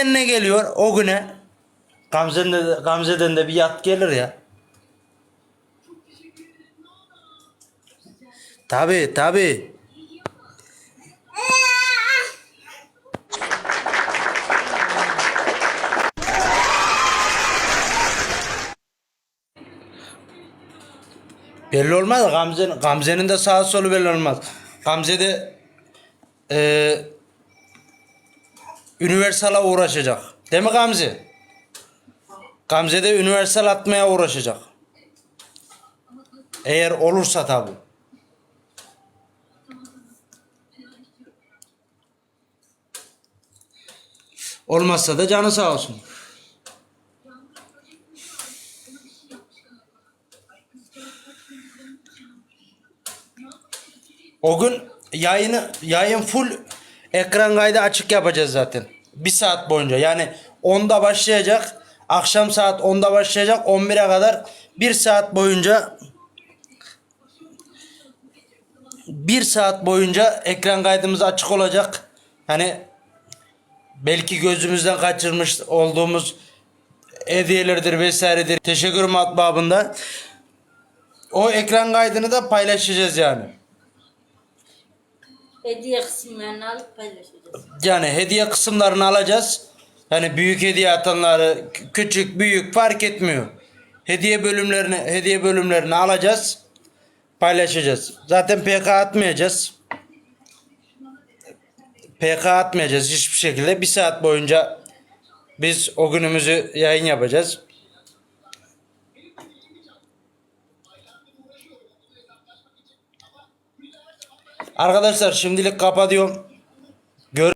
Senden ne geliyor o güne? Gamze'den de, Gamze'den de bir yat gelir ya. Tabi tabi. Belli olmaz. Gamze'nin Gamze'nin de sağa solu belli olmaz. Gamze de eee Universal'a uğraşacak. Değil mi Gamze? Gamze de Universal atmaya uğraşacak. Eğer olursa tabi. Olmazsa da canı sağ olsun. O gün yayını yayın full ekran kaydı açık yapacağız zaten. Bir saat boyunca. Yani 10'da başlayacak. Akşam saat 10'da başlayacak. 11'e kadar bir saat boyunca bir saat boyunca ekran kaydımız açık olacak. Hani belki gözümüzden kaçırmış olduğumuz hediyelerdir vesairedir. Teşekkür matbaabında. O ekran kaydını da paylaşacağız yani. Hediye kısımlarını alıp paylaşacağız. Yani hediye kısımlarını alacağız. Yani büyük hediye atanları küçük büyük fark etmiyor. Hediye bölümlerini hediye bölümlerini alacağız. Paylaşacağız. Zaten PK atmayacağız. PK atmayacağız hiçbir şekilde. Bir saat boyunca biz o günümüzü yayın yapacağız. Arkadaşlar şimdilik kapatıyorum. Gör